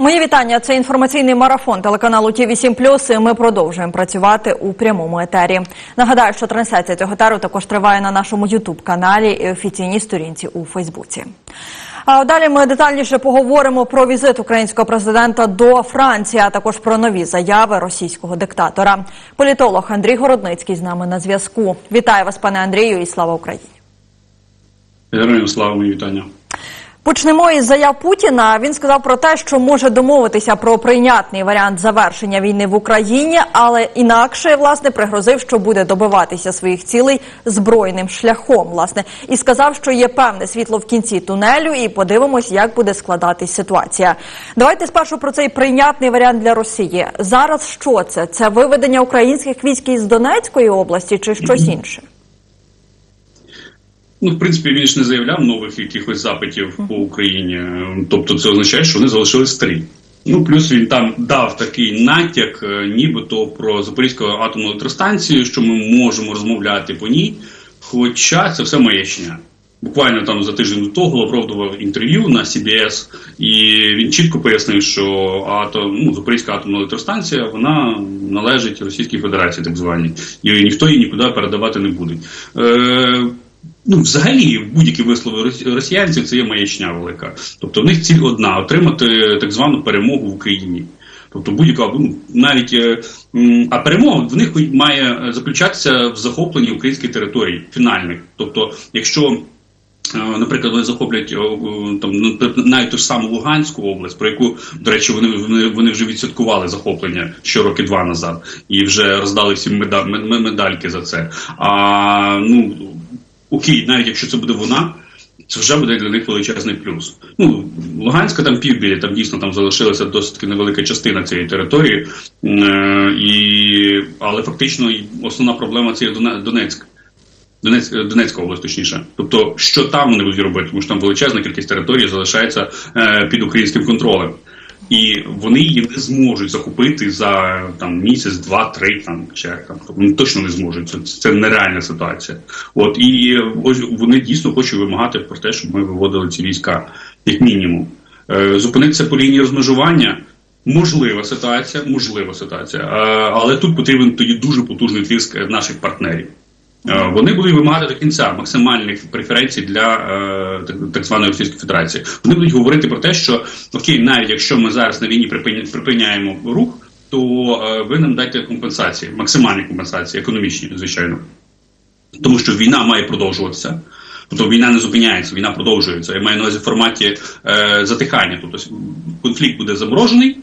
Мої вітання. Це інформаційний марафон телеканалу Ті 7 і Ми продовжуємо працювати у прямому етері. Нагадаю, що трансляція цього етеру також триває на нашому Ютуб каналі і офіційній сторінці у Фейсбуці. А далі ми детальніше поговоримо про візит українського президента до Франції, а також про нові заяви російського диктатора. Політолог Андрій Городницький з нами на зв'язку. Вітаю вас, пане Андрію, і слава Україні. Героям слава мої вітання. Почнемо із заяв Путіна. Він сказав про те, що може домовитися про прийнятний варіант завершення війни в Україні, але інакше власне пригрозив, що буде добиватися своїх цілей збройним шляхом. Власне, і сказав, що є певне світло в кінці тунелю, і подивимось, як буде складатись ситуація. Давайте спершу про цей прийнятний варіант для Росії. Зараз що це? Це виведення українських військ із Донецької області чи щось інше? Ну, в принципі, він ж не заявляв нових якихось запитів по Україні. Тобто, це означає, що вони залишились старі. Ну, плюс він там дав такий натяк, е, нібито про Запорізьку атомну електростанцію, що ми можемо розмовляти по ній. Хоча це все маячня. Буквально там за тиждень до того Лавров давав інтерв'ю на CBS, і він чітко пояснив, що атом, ну, Запорізька атомна електростанція вона належить Російській Федерації, так званій, і ніхто її нікуди передавати не буде. Е, Ну, взагалі, будь-які вислови росіянців це є маячня велика. Тобто в них ціль одна отримати так звану перемогу в Україні. Тобто будь-яка ну, навіть е, а перемога в них має заключатися в захопленні української території фінальних. Тобто, якщо е, Наприклад, вони захоплять там навіть ту ж саму Луганську область, про яку, до речі, вони вони, вже відсвяткували захоплення ще роки два назад і вже роздали всі медаль, медальки за це. А ну окей, навіть якщо це буде вона, це вже буде для них величезний плюс. Ну, Луганська там півбілі, там дійсно там залишилася досить невелика частина цієї території, е, і, але фактично основна проблема це є Донецьк. Донецьк, Донецька область, точніше. Тобто, що там вони будуть робити, тому що там величезна кількість території залишається е, під українським контролем і вони її не зможуть захопити за там місяць, два, три там чи там вони точно не зможуть. Це це нереальна ситуація. От і ось вони дійсно хочуть вимагати про те, щоб ми виводили ці війська, як мінімум. Е, Зупинитися по лінії розмежування. Можлива ситуація, можлива ситуація, але тут потрібен тоді дуже потужний тиск наших партнерів. Е, вони будуть вимагати до кінця максимальних преференцій для е, так, званої Російської Федерації. Вони будуть говорити про те, що окей, навіть якщо ми зараз на війні припиняємо рух, то е, ви нам дайте компенсації, максимальні компенсації, економічні, звичайно, тому що війна має продовжуватися. Тобто війна не зупиняється, війна продовжується. Я маю на увазі в форматі е, затихання. Тобто конфлікт буде заморожений,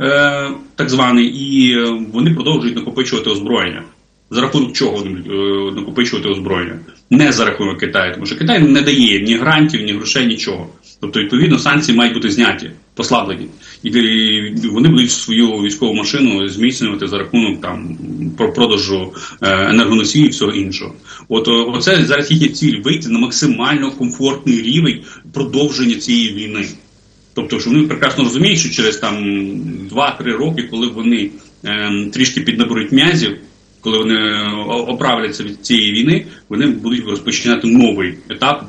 е, так званий, і вони продовжують накопичувати озброєння за рахунок чого вони е, накопичувати озброєння, не за рахунок Китаю, тому що Китай не дає ні грантів, ні грошей, нічого. Тобто, відповідно, санкції мають бути зняті, послаблені, і вони будуть свою військову машину зміцнювати за рахунок там продажу е, енергоносіїв і всього іншого. От оце зараз їхня ціль вийти на максимально комфортний рівень продовження цієї війни. Тобто, що вони прекрасно розуміють, що через там 2-3 роки, коли вони е, трішки піднаберуть м'язів коли вони е, оправляться від цієї війни, вони будуть розпочинати новий етап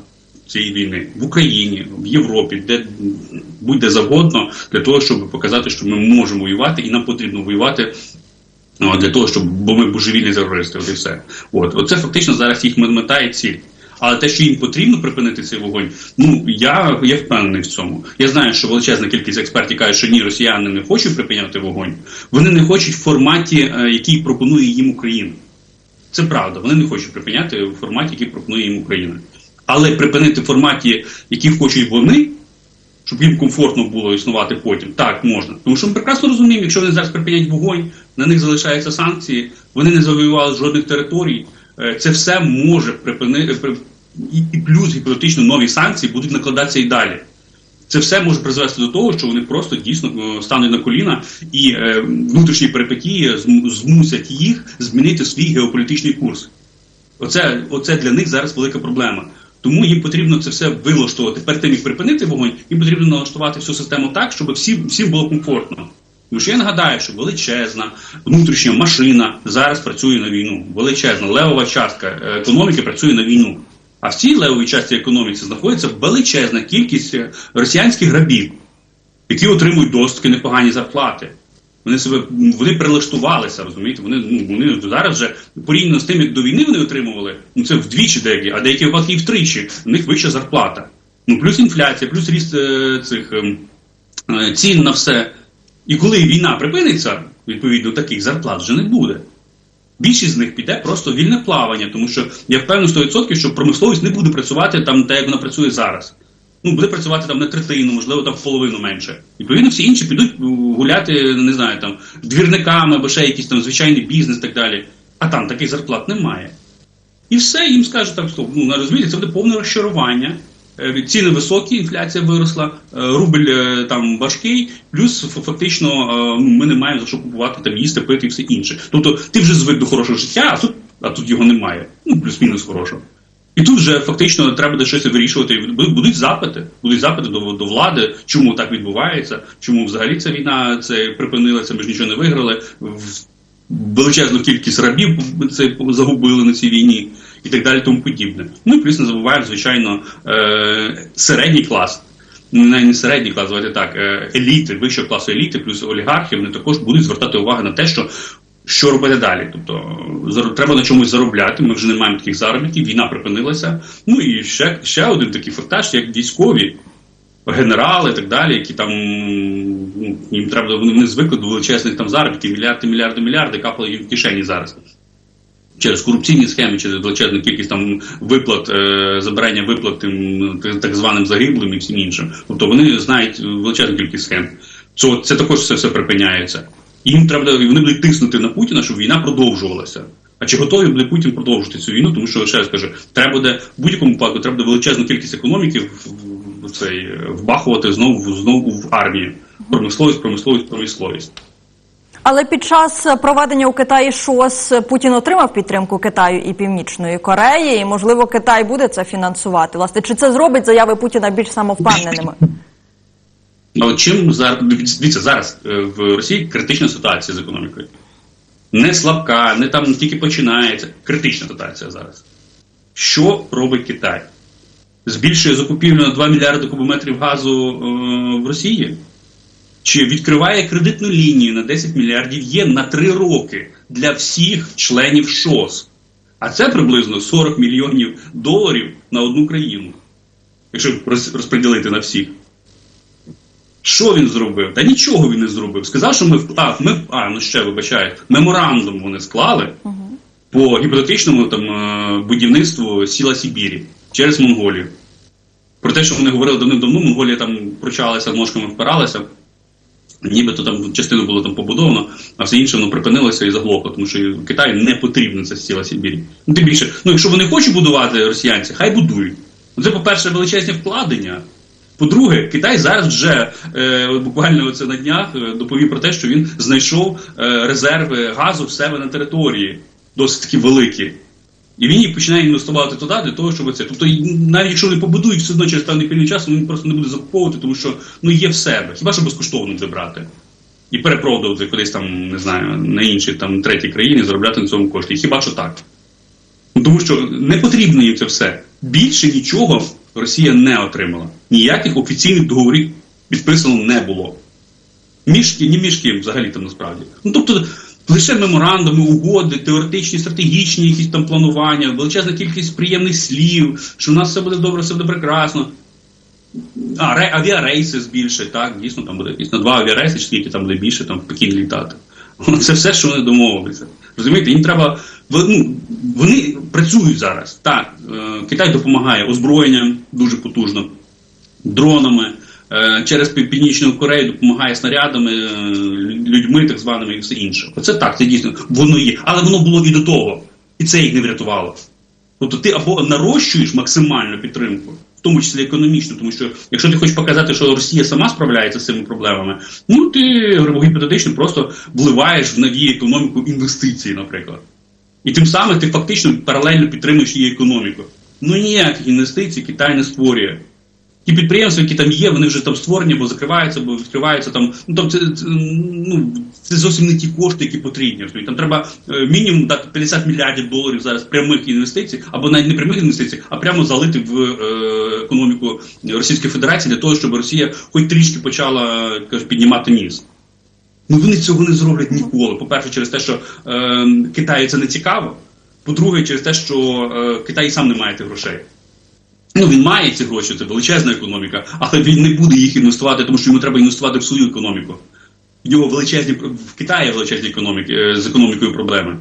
цієї війни в Україні, в Європі, де будь-де завгодно, для того, щоб показати, що ми можемо воювати, і нам потрібно воювати. Ну, для того, щоб бо ми божевільні терористи, от і все. От Оце фактично зараз їх мета і ціль. Але те, що їм потрібно припинити цей вогонь, ну я я впевнений в цьому. Я знаю, що величезна кількість експертів кажуть, що ні, росіяни не хочуть припиняти вогонь. Вони не хочуть в форматі, е, який пропонує їм Україна. Це правда. Вони не хочуть припиняти в форматі, який пропонує їм Україна. Але припинити в форматі, який хочуть вони. Щоб їм комфортно було існувати потім, так можна. Тому що ми прекрасно розуміємо, якщо вони зараз припинять вогонь, на них залишаються санкції, вони не завоювали жодних територій. Е, це все може припинити і плюс гіпотетично нові санкції будуть накладатися і далі. Це все може призвести до того, що вони просто дійсно е, стануть на коліна і е, внутрішні перипетії змусять їх змінити свій геополітичний курс. Оце, Оце для них зараз велика проблема. Тому їм потрібно це все вилаштувати. Перед тим як припинити вогонь, їм потрібно налаштувати всю систему так, щоб всім всім було комфортно. Тому що я нагадаю, що величезна внутрішня машина зараз працює на війну. Величезна левова частка е, економіки працює на війну. А в цій левовій часті економіки знаходиться величезна кількість росіянських грабів, які отримують досить непогані зарплати. Вони себе вони прилаштувалися, розумієте? Вони ну вони зараз вже порівняно з тим, як до війни вони отримували, ну це вдвічі деякі, а деякі випадки і втричі. У них вища зарплата. Ну плюс інфляція, плюс ріст е, цих е, е, цін на все. І коли війна припиниться, відповідно таких зарплат вже не буде. Більшість з них піде просто вільне плавання, тому що я впевнений 100%, що промисловість не буде працювати там, так як вона працює зараз. Ну, буде працювати там на третину, можливо, там в половину менше. Відповідно, всі інші підуть гуляти, не знаю, там двірниками або ще якийсь там звичайний бізнес і так далі. А там таких зарплат немає. І все, їм скажуть що ну, розумієте, це буде повне розчарування. Е, Ціни високі, інфляція виросла, е, рубль е, там важкий, плюс фактично ну, ми не маємо за що купувати там їсти, пити і все інше. Тобто ти вже звик до хорошого життя, а тут, а тут його немає. Ну, плюс-мінус хорошого. І тут вже фактично треба буде щось вирішувати. Будуть запити, будуть запити до, до влади, чому так відбувається, чому взагалі ця війна це припинилася, ми ж нічого не виграли. Величезну кількість рабів це загубили на цій війні і так далі, тому подібне. Ну і плюс не забуваємо, звичайно, е- середній клас. Ну, не середній клас, давайте так, е, еліти, вищого класу еліти, плюс олігархи, вони також будуть звертати увагу на те, що що робити далі. Тобто треба на чомусь заробляти. Ми вже не маємо таких заробітків, війна припинилася. Ну і ще, ще один такий фактаж, як військові, генерали і так далі, які там ну, їм треба вони, звикли до величезних там заробітків, мільярди, мільярди, мільярди капали їм в кишені зараз. Через корупційні схеми, через величезну кількість там виплат, е, забирання виплат тим так- званим загиблим і всім іншим. Тобто вони знають величезну кількість схем. Це, це також все, все припиняється. Їм треба і вони будуть тиснути на Путіна, щоб війна продовжувалася. А чи готові буде Путін продовжити цю війну? Тому що ще раз кажу, треба буде в будь-якому випадку, треба буде величезну кількість економіки в, в, в цей вбахувати знову знову в армію. Промисловість, промисловість, промисловість. Але під час проведення у Китаї ШОС Путін отримав підтримку Китаю і Північної Кореї, і можливо Китай буде це фінансувати. Власне, чи це зробить заяви Путіна більш самовпевненими? От чим зараз дивіться зараз е, в Росії критична ситуація з економікою? Не слабка, не там тільки починається. Критична ситуація зараз. Що робить Китай? Збільшує закупівлю на 2 мільярди кубометрів газу е, в Росії? Чи відкриває кредитну лінію на 10 мільярдів єн на 3 роки для всіх членів ШОС? А це приблизно 40 мільйонів доларів на одну країну, якщо розподілити на всіх. Що він зробив? Та нічого він не зробив. Сказав, що ми а, ми а, ну ще вибачаю, меморандум вони склали по гіпотетичному там е, будівництву сіла Сибірі через Монголію. Про те, що вони говорили давним-давно, Монголія там пручалася, ножками впиралася. Нібито там частину було там побудовано, а все інше воно припинилося і заглохло, тому що Китаю не потрібно це сіла Сибірі. Ну, тим більше, ну якщо вони хочуть будувати росіянці, хай будують. Це, по-перше, величезні вкладення. По-друге, Китай зараз вже е, буквально оце на днях е, доповів про те, що він знайшов е, резерви газу в себе на території, досить такі великі. І він їх починає інвестувати туди для того, щоб це. Тобто, навіть якщо вони побудують все одно через певний період часу, він просто не буде закуповувати, тому що ну є в себе. Хіба що безкоштовно буде брати? І перепродувати кудись там, не знаю, на інші там треті країни, заробляти на цьому кошти. Хіба що так? Ну, Тому що не потрібно їм це все. Більше нічого Росія не отримала. Ніяких офіційних договорів підписано не було. Мішки, ні мішки взагалі там насправді. Ну тобто лише меморандуми, угоди, теоретичні, стратегічні якісь там планування, величезна кількість приємних слів, що у нас все буде добре, все буде прекрасно. А, ре, авіарейси збільшать, так, дійсно, там буде якісь на два авіарейси, чи скільки там буде більше, там в Пекін літати. Це все, що вони домовилися. Розумієте, їм треба. Ну, вони працюють зараз. Так, е, Китай допомагає озброєнням дуже потужно, дронами. Е, Через Північну Корею допомагає снарядами, е, людьми, так званими і все інше. Оце так, це дійсно воно є. Але воно було і до того. І це їх не врятувало. Тобто ти або нарощуєш максимально підтримку, в тому числі економічно, тому що якщо ти хочеш показати, що Росія сама справляється з цими проблемами, ну ти гіпотетично просто вливаєш в нові економіку інвестиції, наприклад. І тим самим ти фактично паралельно підтримуєш її економіку. Ну ніяких інвестицій Китай не створює. Ті підприємства, які там є, вони вже там створені, або закриваються, або відкриваються там. Ну тобто, це, це, ну, це зовсім не ті кошти, які потрібні. Там треба е, мінімум дати 50 мільярдів доларів зараз прямих інвестицій, або навіть не прямих інвестицій, а прямо залити в е, економіку Російської Федерації для того, щоб Росія хоч трішки почала кажуть, піднімати ніс. Ну вони цього не зроблять ніколи. По-перше, через те, що е, Китаю це не цікаво. По-друге, через те, що е, Китай сам не має тих грошей. Ну, він має ці гроші, це величезна економіка, але він не буде їх інвестувати, тому що йому треба інвестувати в свою економіку. В нього величезні в Китаї величезні економіки е, з економікою проблеми.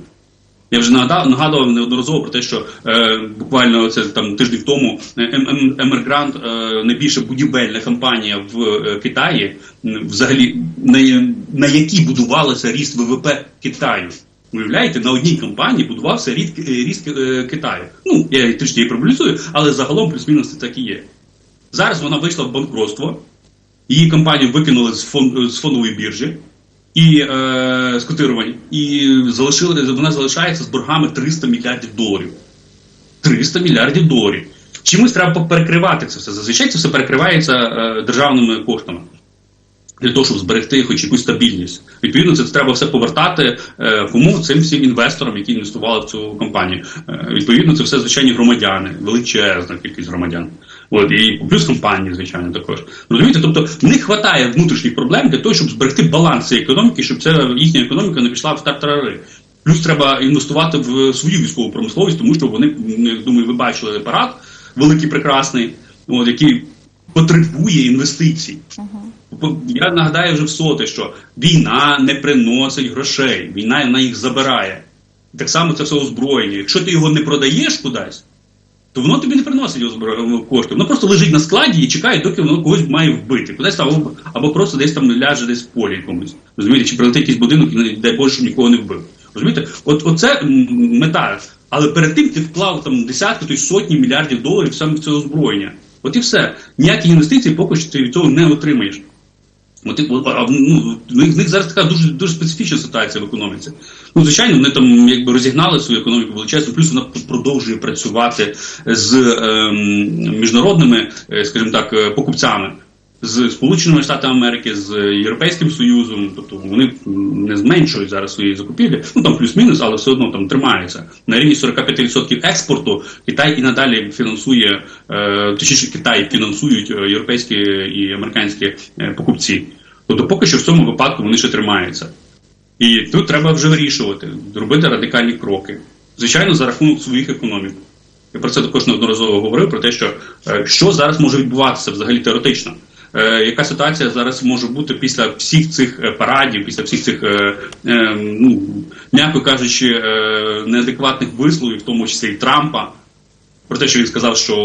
Я вже нагадав, нагадував неодноразово про те, що е, буквально це там тиждень тому е, Ем- Ем- Емергрант, е, найбільша будівельна компанія в е, Китаї, взагалі на, на якій будувалося ріст ВВП Китаю. Уявляєте, на одній компанії будувався ріст, е, ріст е, Китаю. Ну, я трішки її проблюзую, але загалом плюс-мінус це так і є. Зараз вона вийшла в банкротство, її компанію викинули з, фон, з фондової біржі і е, котирувань, і залишили, вона залишається з боргами 300 мільярдів доларів. 300 мільярдів доларів. Чимось треба перекривати це все. Зазвичай це все перекривається е, державними коштами. Для того, щоб зберегти хоч якусь стабільність. Відповідно, це треба все повертати е, кому цим всім інвесторам, які інвестували в цю компанію. Е, відповідно, це все звичайні громадяни, величезна кількість громадян. От і плюс компанії, звичайно, також розумієте. Тобто не вистачає внутрішніх проблем для того, щоб зберегти баланс цієї економіки, щоб ця їхня економіка не пішла в тартарари. Плюс треба інвестувати в свою військову промисловість, тому що вони думаю, ви бачили апарат великий, прекрасний, от який потребує інвестицій. Я нагадаю вже в соте, що війна не приносить грошей, війна вона їх забирає. Так само це все озброєння. Якщо ти його не продаєш кудись, то воно тобі не приносить озбро- кошти. Воно просто лежить на складі і чекає, доки воно когось має вбити. Кудись там або, просто десь там ляже десь в полі якомусь. Розумієте, чи прилетить якийсь будинок і дай Боже, щоб нікого не вбив. Розумієте? От оце мета. Але перед тим ти вклав там десятки, то й сотні мільярдів доларів саме в це озброєння. От і все. Ніякі інвестиції поки що ти від цього не отримаєш. От, і, а, ну, в них зараз така дуже дуже специфічна ситуація в економіці. Ну, звичайно, вони там якби розігнали свою економіку величезну, плюс вона продовжує працювати з е, міжнародними, скажімо так, е, покупцями. З Сполученими Штатами Америки, з Європейським Союзом, тобто вони не зменшують зараз свої закупівлі, ну там плюс-мінус, але все одно там тримаються. На рівні 45% експорту Китай і надалі фінансує, е, точніше Китай фінансують е, європейські і американські е, покупці. Тобто поки що в цьому випадку вони ще тримаються. І тут треба вже вирішувати, робити радикальні кроки. Звичайно, за рахунок своїх економік. Я про це також неодноразово говорив, про те, що що зараз може відбуватися взагалі теоретично. Е, яка ситуація зараз може бути після всіх цих е, парадів, після всіх цих, е, е, ну, м'яко кажучи, неадекватних висловів, в тому числі і Трампа, про те, що він сказав, що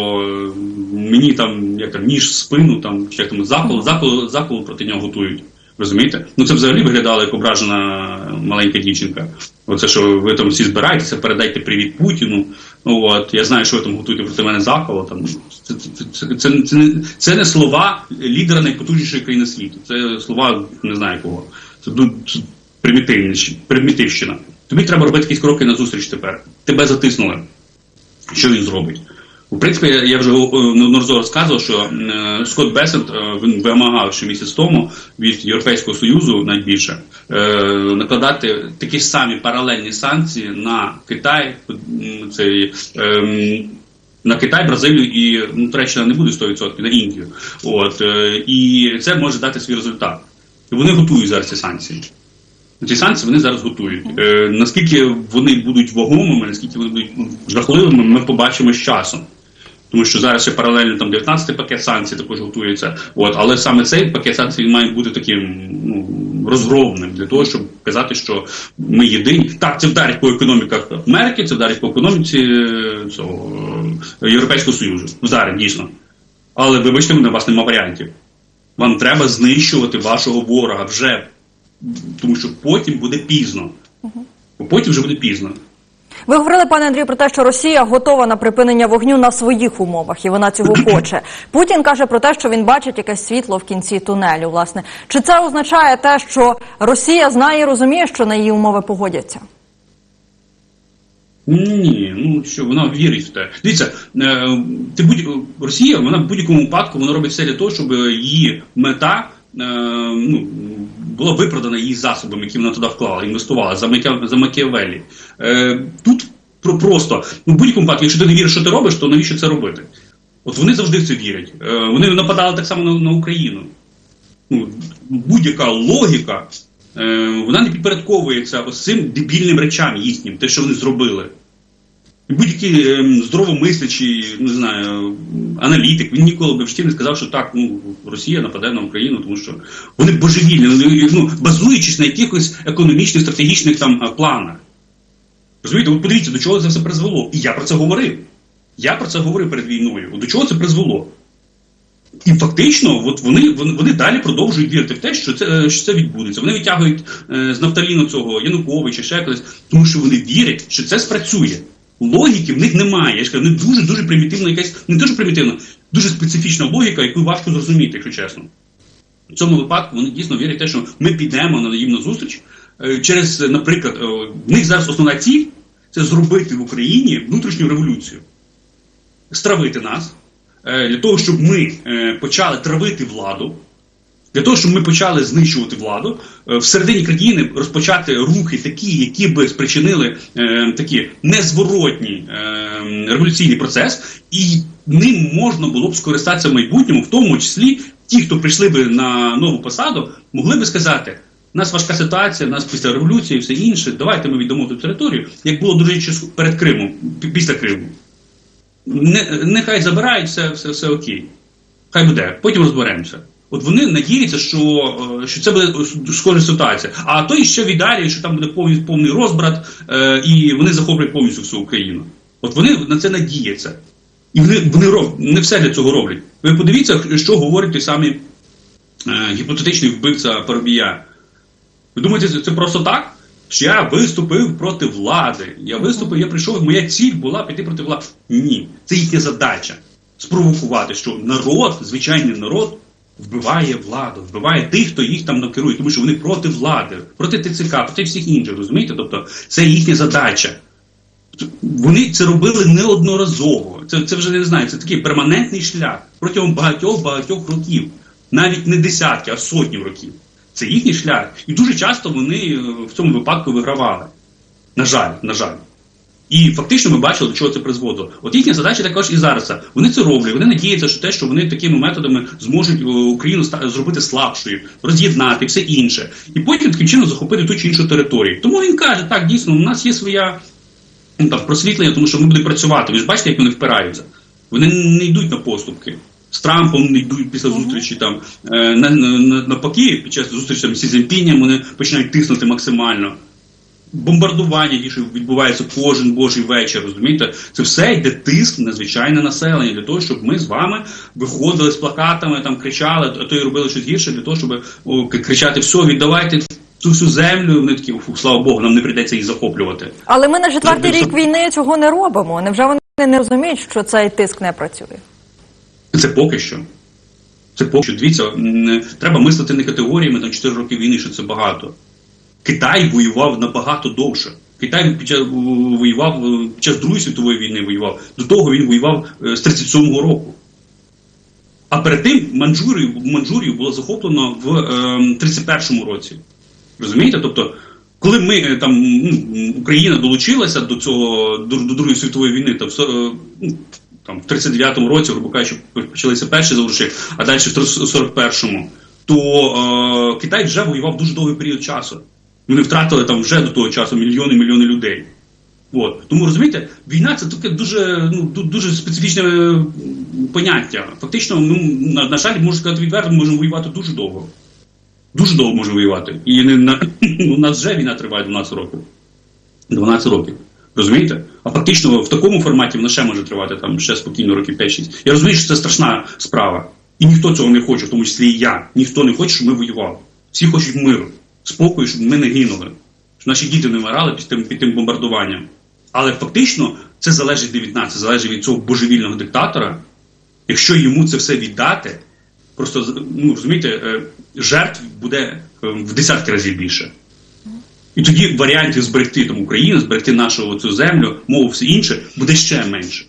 мені там як там ніж в спину, там чи як там закол, закол, закол проти нього готують. Розумієте? Ну це взагалі виглядало як ображена маленька дівчинка. Оце, що ви там всі збираєтеся, передайте привіт Путіну. Ну от я знаю, що ви там готуєте проти мене заколо. Там це, це, це, це, не, це не слова лідера найпотужнішої країни світу. Це слова не знаю кого. Це це примітивність- примітивщина. Тобі треба робити якісь кроки на зустріч тепер. Тебе затиснули. Що він зробить? У принципі, я- вже е, неодноразово розказував, що е, Скотт Бесент е, вимагав ще місяць тому від Європейського Союзу найбільше накладати такі ж самі паралельні санкції на Китай, цей, ем, на Китай, Бразилію і ну, Туреччина не буде 100%, на Індію. От, і це може дати свій результат. Вони готують зараз ці санкції. Ці санкції вони зараз готують. Е, наскільки вони будуть вагомими, наскільки вони будуть ну, жахливими, ми побачимо з часом. Тому що зараз ще паралельно там 19-й пакет санкцій також готується. От, але саме цей пакет санкцій він має бути таким ну, розгромним для того, щоб казати, що ми єдині. Так, це вдарить по економіках Америки, це вдарить по економіці е, цього е, Європейського Союзу. Вдарить дійсно. Але вибачте мене, у вас нема варіантів. Вам треба знищувати вашого ворога вже тому що потім буде пізно. Бо потім вже буде пізно. Ви говорили, пане Андрію, про те, що Росія готова на припинення вогню на своїх умовах, і вона цього хоче. Путін каже про те, що він бачить якесь світло в кінці тунелю. Власне, чи це означає те, що Росія знає і розуміє, що на її умови погодяться? Ні, ну що вона вірить в те. Дивіться, е, ти будь Росія, вона в будь-якому випадку вона робить все для того, щоб її мета е, ну, була виправдана її засобами, які вона туди вклала, інвестувала за Макя, за Макіавелі. Е, тут про просто ну, в будь-якому випадку, якщо ти не віриш, що ти робиш, то навіщо це робити? От вони завжди в це вірять. Е, вони нападали так само на, на Україну. Ну, будь-яка логіка, е, вона не підпорядковується цим дебільним речам їхнім, те, що вони зробили. Будь-який е, здоровомислячий, не знаю, аналітик, він ніколи би в житті не сказав, що так, ну, Росія нападе на Україну, тому що вони божевільні, вони, ну, базуючись на якихось економічних, стратегічних там планах. Розумієте, от подивіться, до чого це все призвело. І я про це говорив. Я про це говорив перед війною. От До чого це призвело? І фактично, от вони, вони, далі продовжують вірити в те, що це, е, що це відбудеться. Вони витягують е, з нафталіну цього Януковича, ще когось, тому що вони вірять, що це спрацює. Логіки в них немає. Я ж кажу, них дуже дуже примітивна якась, не дуже примітивна, дуже специфічна логіка, яку важко зрозуміти, якщо чесно. В цьому випадку вони дійсно вірять в те, що ми підемо на їм на зустріч е, через, наприклад, е, в них зараз основна ціль це зробити в Україні внутрішню революцію, стравити нас, е, для того, щоб ми почали травити владу, для того, щоб ми почали знищувати владу, е, всередині країни розпочати рухи такі, які би спричинили е, такі незворотні е, революційний процес, і ним можна було б скористатися в майбутньому, в тому числі ті, хто прийшли би на нову посаду, могли би сказати. У нас важка ситуація, у нас після революції і все інше. Давайте ми віддамо ту територію, як було дуже часу перед Кримом, після Криму. Не, нехай забирають все, все, все окей. Хай буде, потім розберемося. От вони надіються, що, е, що це буде схожа ситуація. А то і ще в що там буде повний, повний розбрат, е, і вони захоплять повністю всю Україну. От вони на це надіються. І вони, вони роб, не все для цього роблять. Ви подивіться, що говорить той самий е, гіпотетичний вбивця Парубія. Ви думаєте, це просто так? Що я виступив проти влади. Я виступив, я прийшов, моя ціль була піти проти влади. Ні, це їхня задача спровокувати, що народ, звичайний народ, вбиває владу, вбиває тих, хто їх там накерує, тому що вони проти влади, проти ТЦК, проти всіх інших, розумієте? Тобто це їхня задача. Вони це робили неодноразово. Це, це вже не знаю, це такий перманентний шлях протягом багатьох багатьох років, навіть не десятки, а сотні років. Це їхній шлях. І дуже часто вони е, в цьому випадку вигравали. На жаль, на жаль. І фактично ми бачили, до чого це призводило. От їхня задача також і зараз. Вони це роблять. Вони надіються, що те, що вони такими методами зможуть е, Україну зробити слабшою, роз'єднати все інше, і потім таким чином захопити ту чи іншу територію. Тому він каже: так, дійсно, у нас є своя ну, там, просвітлення, тому що ми будемо працювати. Ви ж бачите, як вони впираються. Вони не йдуть на поступки. З Трампом не йдуть після зустрічі там е, на, на, на, навпаки, під час зустрічі там, з Сі Цзіньпінням вони починають тиснути максимально. Бомбардування, ті, що відбувається кожен божий вечір, розумієте, це все йде тиск на звичайне населення для того, щоб ми з вами виходили з плакатами, там кричали, а то й робили щось гірше для того, щоб о, кричати: все, віддавайте цю всю землю. Вони такі, слава Богу, нам не прийдеться їх захоплювати. Але ми на четвертий рік війни цього не робимо. Невже вони не розуміють, що цей тиск не працює? Це поки що. Це поки що. Дивіться, треба мислити не категоріями там 4 роки війни, що це багато. Китай воював набагато довше. Китай під час воював е, під час Другої світової війни воював. До того він воював е, з 37-го року. А перед тим Манчжурію, Манчжурію було захоплено в е, 31-му році. Розумієте? Тобто, коли ми е, там ну, Україна долучилася до цього до, до Другої світової війни, там, ну, там в 39-му році, грубо кажучи, почалися перші заворуші, а далі в 41-му, то е, Китай вже воював дуже довгий період часу. Вони втратили там вже до того часу мільйони мільйони людей. От. Тому розумієте, війна це таке дуже, ну, дуже специфічне е, поняття. Фактично, ну, на, на жаль, можу сказати відверто, ми можемо воювати дуже довго. Дуже довго можемо воювати. І не, на, ну, у нас вже війна триває 12 років. 12 років. Розумієте? А фактично в такому форматі вона ще може тривати там ще спокійно років 5-6. Я розумію, що це страшна справа. І ніхто цього не хоче, в тому числі і я. Ніхто не хоче, щоб ми воювали. Всі хочуть миру, спокою, щоб ми не гинули, щоб наші діти не вмирали під тим, під тим бомбардуванням. Але фактично це залежить не від нас, це залежить від цього божевільного диктатора. Якщо йому це все віддати, просто ну розумієте, е, жертв буде е, в десятки разів більше. І тоді варіантів зберегти там Україну, зберегти нашу цю землю, мову, все інше буде ще менше.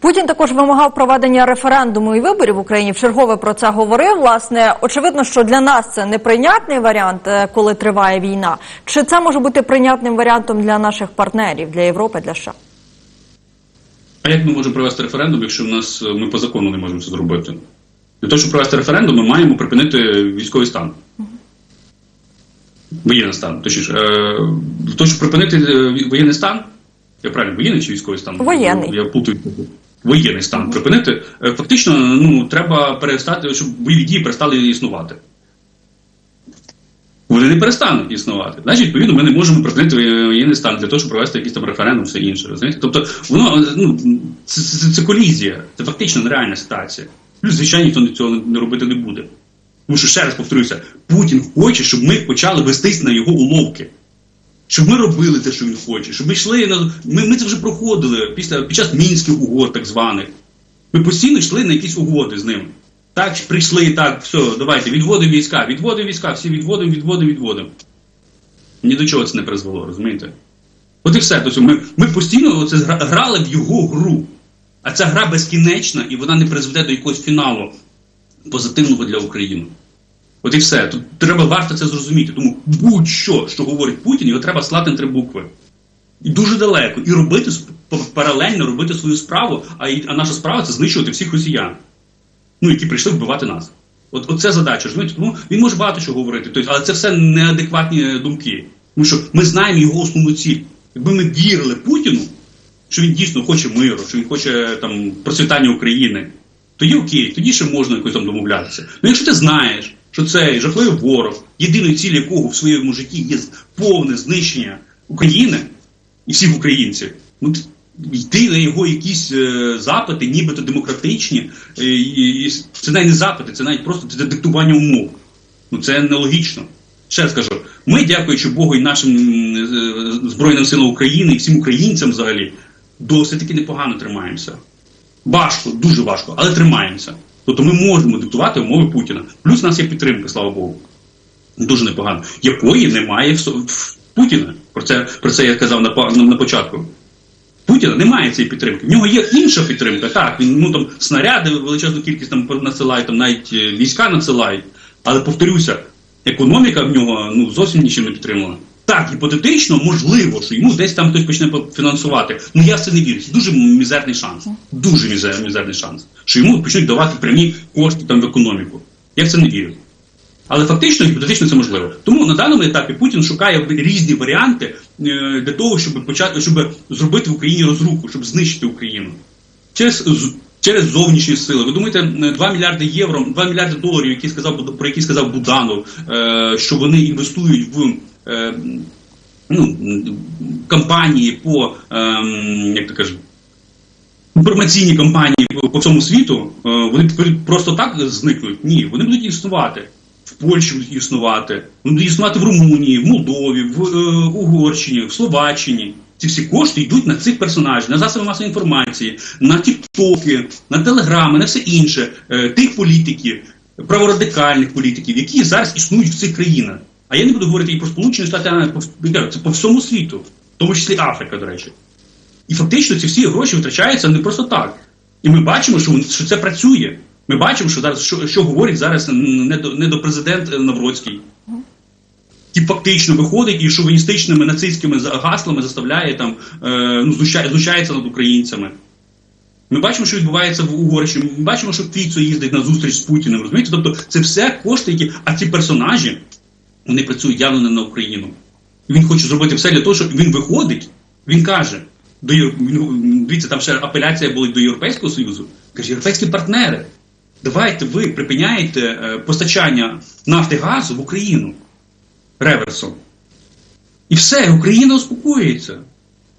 Путін також вимагав проведення референдуму і виборів в Україні. Вчергове про це говорив. Власне, очевидно, що для нас це неприйнятний варіант, е, коли триває війна. Чи це може бути прийнятним варіантом для наших партнерів, для Європи, для США? А як ми можемо провести референдум, якщо в нас е, ми по закону не можемо це зробити? Для того, щоб провести референдум, ми маємо припинити військовий стан. Воєнний стан. Точніше, е, для того, щоб припинити воєнний стан, я правильно, воєнний чи військовий стан? Воєнний. Я плутаю. Воєнний стан припинити. е, Фактично, ну треба перестати, щоб бойові дії перестали існувати. Вони не перестануть існувати. Значить, відповідно, ми не можемо припинити воєнний стан для того, щоб провести якийсь там референдум, все інше. Розумієте? Тобто, воно ну це, це, це колізія, це фактично нереальна ситуація. Плюс, звичайно, ніхто цього не робити не буде. Тому що ще раз повторюся, Путін хоче, щоб ми почали вестись на його уловки. Щоб ми робили те, що він хоче, щоб ми йшли на. Ми, ми це вже проходили після під час мінських угод, так званих. Ми постійно йшли на якісь угоди з ними. Так, прийшли, так, все, давайте, відводимо війська, відводимо війська, всі відводимо, відводимо, відводимо. Ні до чого це не призвело, розумієте? От і все. Тобто ми, ми постійно оце грали в його гру. А ця гра безкінечна і вона не призведе до якогось фіналу позитивного для України. От і все. Тут треба варто це зрозуміти. Тому будь-що, що говорить Путін, його треба слати на три букви. І дуже далеко. І робити паралельно робити свою справу, а, й- а наша справа це знищувати всіх росіян, ну, які прийшли вбивати нас. От, це задача. розумієте? Тому він може багато чого говорити, тобто, але це все неадекватні думки. Тому що ми знаємо його основну ціль. Якби ми вірили Путіну, що він дійсно хоче миру, що він хоче там процвітання України, тоді окей, тоді ще можна якось там домовлятися. Ну якщо ти знаєш, що цей жахливий ворог, єдиною ціль якого в своєму житті є повне знищення України і всіх українців, ну йти на його якісь е, запити, нібито демократичні, е, і це навіть не запити, це навіть просто це диктування умов. Ну це нелогічно. Ще раз кажу, ми, дякуючи Богу і нашим е, Збройним силам України і всім українцям взагалі, досить таки непогано тримаємося. Важко, дуже важко, але тримаємося. Тобто ми можемо диктувати умови Путіна. Плюс у нас є підтримка, слава Богу. Дуже непогано. Якої немає в, Путіна. Про це, про це я казав на, на, на початку. Путіна немає цієї підтримки. В нього є інша підтримка. Так, він ну там снаряди величезну кількість там насилає, там навіть е, війська надсилають. Але повторюся, економіка в нього ну зовсім нічим не підтримана. Так, гіпотетично, можливо, що йому десь там хтось почне фінансувати. Ну я в це не вірю. Це дуже мізерний шанс. Дуже мізер- мізерний шанс. Що йому почнуть давати прямі кошти там в економіку. Я в це не вірю. Але фактично гіпотетично це можливо. Тому на даному етапі Путін шукає різні варіанти е, для того, щоб почати, щоб зробити в Україні розруху, щоб знищити Україну через через зовнішні сили. Ви думаєте, е, 2 мільярди євро, 2 мільярди доларів, які сказав про які сказав Буданов, е, що вони інвестують в ну, кампанії по ем, як то кажуть, інформаційні кампанії по, всьому світу, е, вони пр- просто так зникнуть? Ні, вони будуть існувати. В Польщі будуть існувати, вони будуть існувати в Румунії, в Молдові, в е, Угорщині, в Словаччині. Ці всі кошти йдуть на цих персонажів, на засоби масової інформації, на тіктоки, на телеграми, на все інше, е, тих політиків, праворадикальних політиків, які зараз існують в цих країнах. А я не буду говорити і про Сполучені Штати, а по, це по всьому світу, в тому числі Африка, до речі. І фактично ці всі гроші витрачаються не просто так. І ми бачимо, що, що це працює. Ми бачимо, що зараз що, що говорить зараз не до президент Навроцький. І фактично виходить і шовіністичними нацистськими гаслами заставляє там е, ну, знущається над українцями. Ми бачимо, що відбувається в Угорщині. Ми бачимо, що Фіцо їздить на зустріч з Путіним. Розумієте? Тобто це все кошти, які. А ці персонажі вони працюють явно не на Україну. Він хоче зробити все для того, щоб він виходить, він каже. До дивіться, там ще апеляція була до Європейського Союзу. Каже, європейські партнери, давайте ви припиняєте е, постачання нафти газу в Україну реверсом. І все, Україна успокоїться.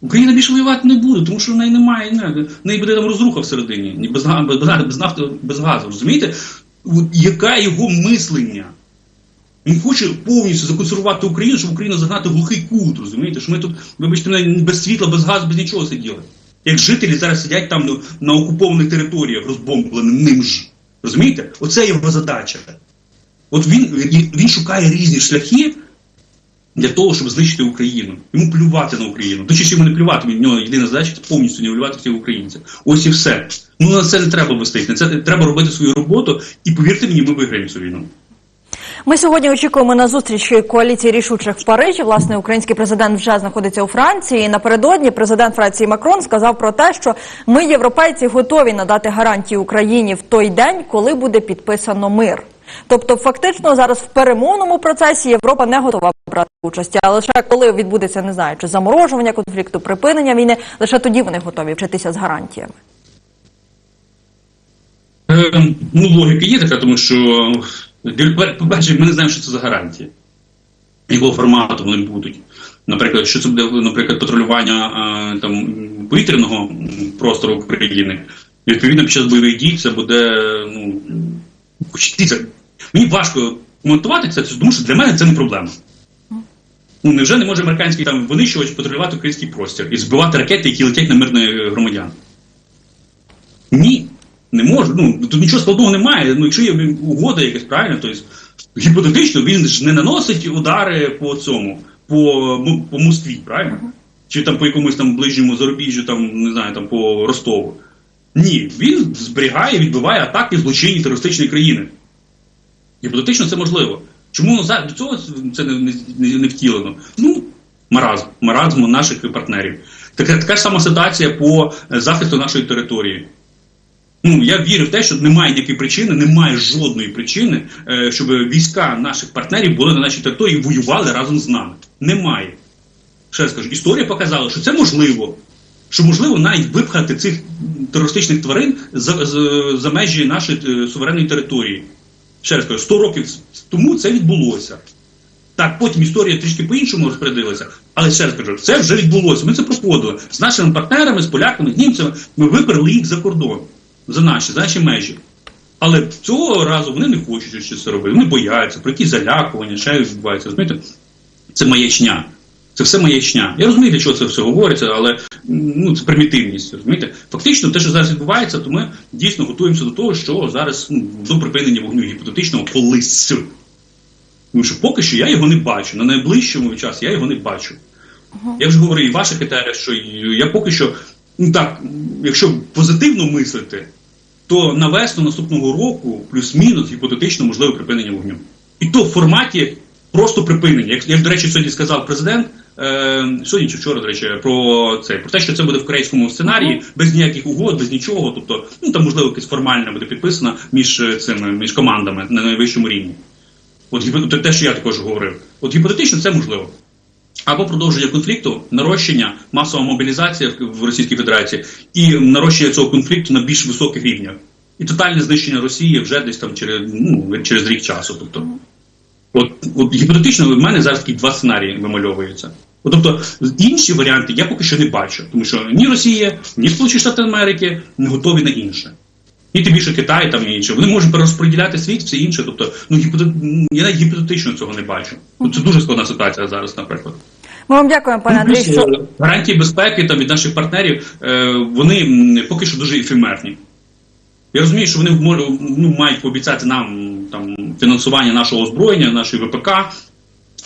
Україна більше воювати не буде, тому що в неї немає, не, в неї буде там розруха всередині, без, без, без нафти, без газу. Розумієте? Яке його мислення? Він хоче повністю законсервувати Україну, щоб Україну загнати в глухий кут, розумієте? Що ми тут, вибачте, без світла, без газу, без нічого сиділи. Як жителі зараз сидять там ну, на окупованих територіях, розбомбленим ним ж. Розумієте? Оце його задача. От він, він, шукає різні шляхи, для того, щоб знищити Україну. Йому плювати на Україну. Точніше, йому не плювати, в нього єдина задача це повністю нівелювати всіх українців. Ось і все. Ну на це не треба вестись. На це треба робити свою роботу, і повірте мені, ми виграємо цю війну. Ми сьогодні очікуємо на зустріч коаліції рішучих в Парижі. Власне, український президент вже знаходиться у Франції. Напередодні президент Франції Макрон сказав про те, що ми, європейці, готові надати гарантії Україні в той день, коли буде підписано мир. Тобто, фактично, зараз в перемовному процесі Європа не готова брати участі, а лише коли відбудеться, не знаю, чи заморожування конфлікту, припинення війни, лише тоді вони готові вчитися з гарантіями. Е, ну, логіка є така, тому що, по-перше, ми не знаємо, що це за гарантії, якого формату вони будуть. Наприклад, що це буде, наприклад, патрулювання е, там, повітряного простору України. Відповідно, під час бойових дій це буде. Ну, дивіться, мені важко коментувати це, тому що для мене це не проблема. Ну, невже не може американський там винищувач патрулювати український простір і збивати ракети, які летять на мирних громадян? Ні, не може. Ну тут нічого складного немає. Ну, якщо є угода якась правильно, то есть, гіпотетично він ж не наносить удари по цьому, по, ну, по Москві, правильно? Чи там по якомусь там ближньому зарубіжжю, там не знаю, там по Ростову. Ні, він зберігає, відбиває атаки злочинні терористичної країни. Гіпотетично це можливо. Чому за- до цього це не, не, не, не втілено? Ну, маразм, маразм наших партнерів. Така, така ж сама ситуація по захисту нашої території. Ну, я вірю в те, що немає ніякої причини, немає жодної причини, е, щоб війська наших партнерів були на нашій території і воювали разом з нами. Немає. Ще раз кажу, історія показала, що це можливо. Що можливо навіть випхати цих терористичних тварин за, за, за межі нашої е, суверенної території. Ще раз кажу, 100 років тому це відбулося. Так, потім історія трішки по-іншому розпорядилася, але ще раз кажу, це вже відбулося. Ми це проходили з нашими партнерами, з поляками, з німцями. Ми виперли їх за кордон, за наші, за наші межі. Але цього разу вони не хочуть щось це робити. Вони бояться, про які залякування, ще відбувається. Розумієте? Це маячня. Це все маячня. Я розумію, для чого це все говориться, але ну, це примітивність. Розумієте? Фактично, те, що зараз відбувається, то ми дійсно готуємося до того, що зараз ну, до припинення вогню гіпотетичного колись. Тому що поки що я його не бачу. На найближчому часі я його не бачу. Я вже говорив і в ваших етерах, що я поки що, ну так, якщо позитивно мислити, то на весну наступного року плюс-мінус гіпотетично можливе припинення вогню. І то в форматі просто припинення. Як я ж, до речі, сьогодні сказав президент, е, сьогодні чи вчора, до речі, про це, про те, що це буде в корейському сценарії, без ніяких угод, без нічого. Тобто, ну там можливо якесь формальне буде підписано між е, цими між командами на найвищому рівні. От те, що я також говорив. От гіпотетично це можливо. Або продовження конфлікту, нарощення, масова мобілізація в- Російській Федерації і нарощення цього конфлікту на більш високих рівнях. І тотальне знищення Росії вже десь там через, ну, через рік часу. Тобто, от, от гіпотетично в мене зараз такі два сценарії вимальовуються. От, тобто інші варіанти я поки що не бачу, тому що ні Росія, ні Сполучені Штати Америки не готові на інше. І тим більше Китай там і інше. Вони можуть перерозподіляти світ, все інше. Тобто, ну гіпотет... я навіть гіпотетично цього не бачу. Ну, Це дуже складна ситуація зараз, наприклад. Ми вам дякуємо, пане Ну, Андрій. Що гарантії безпеки там від наших партнерів е, вони поки що дуже ефемерні. Я розумію, що вони ну, мають пообіцяти нам там фінансування нашого озброєння, нашої ВПК,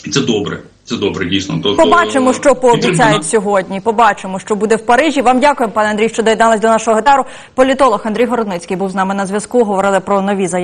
і це добре. Це добре, дійсно. Тобто, Побачимо, що пообіцяють сьогодні. Побачимо, що буде в Парижі. Вам дякуємо, пане Андрій, що доєдналися до нашого гетару. Політолог Андрій Городницький був з нами на зв'язку. Говорили про нові заяви.